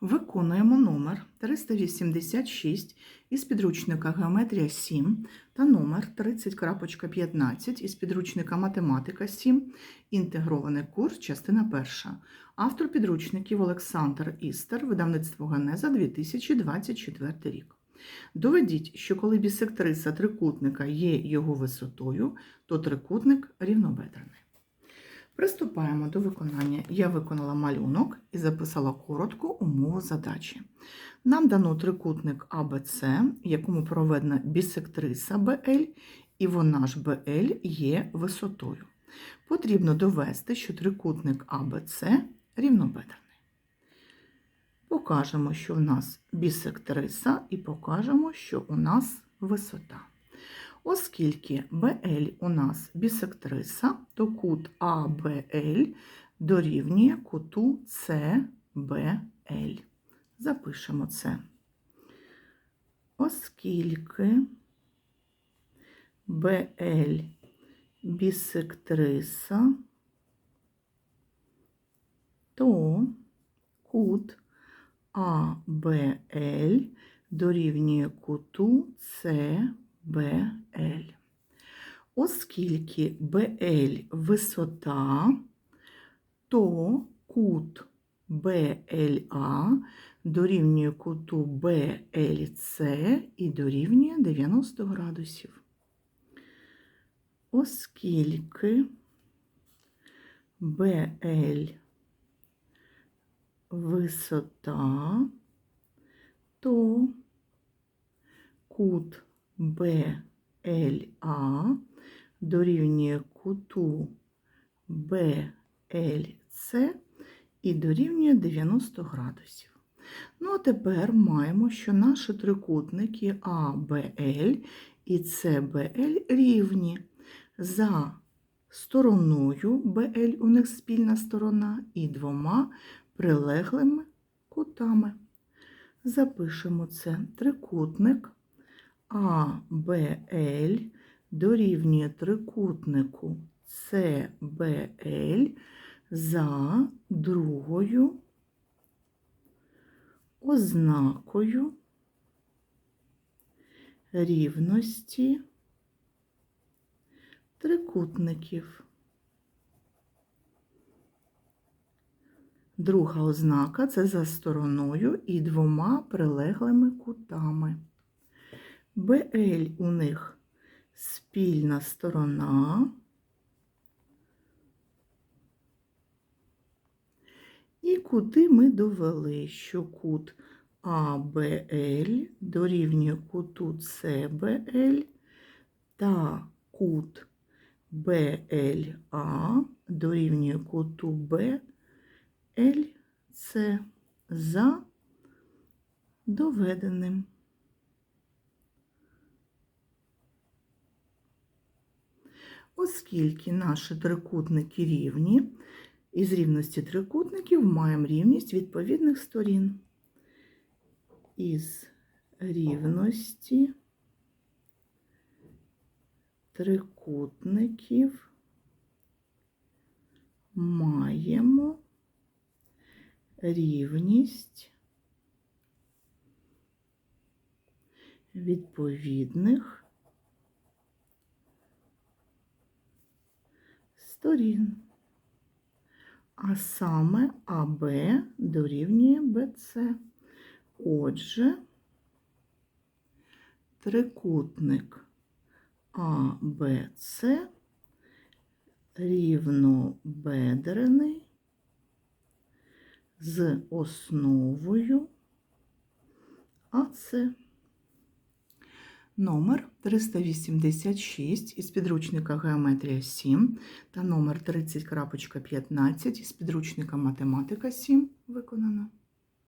Виконуємо номер 386 із підручника Геометрія 7 та номер 30.15 із підручника Математика 7, інтегрований курс, частина 1. Автор підручників Олександр Істер, видавництво Генеза 2024 рік. Доведіть, що коли бісектриса трикутника є його висотою, то трикутник рівнобедрений. Приступаємо до виконання. Я виконала малюнок і записала коротку умову задачі. Нам дано трикутник АБЦ, якому проведена бісектриса БЛ, і вона ж БЛ є висотою. Потрібно довести, що трикутник АБЦ рівнобедрений. Покажемо, що в нас бісектриса, і покажемо, що у нас висота. Оскільки BL у нас бісектриса, то кут ABL дорівнює куту CBL. Запишемо це. Оскільки BL бісектриса, то кут ABL дорівнює куту CBL. Оскільки BL висота, то кут BLA дорівнює куту BLC і дорівнює 90 градусів. Оскільки BL висота, то кут BLA дорівнює куту BLC і дорівнює 90 градусів. Ну, а тепер маємо, що наші трикутники ABL і CBL рівні за стороною BL у них спільна сторона і двома прилеглими кутами. Запишемо це трикутник ABL дорівнює трикутнику CBL за другою ознакою рівності трикутників. Друга ознака це за стороною і двома прилеглими кутами. БЛ у них спільна сторона. І кути ми довели, що кут АБЛ дорівнює куту СБЛ та кут БЛА дорівнює куту БЛЦ за доведеним. Оскільки наші трикутники рівні, із рівності трикутників маємо рівність відповідних сторін. Із рівності трикутників маємо рівність відповідних сторін. А саме АБ дорівнює БЦ. Отже, трикутник АБЦ рівнобедрений з основою АЦ. Номер 386 із підручника Геометрія 7 та номер 30.15 із підручника Математика 7 виконано.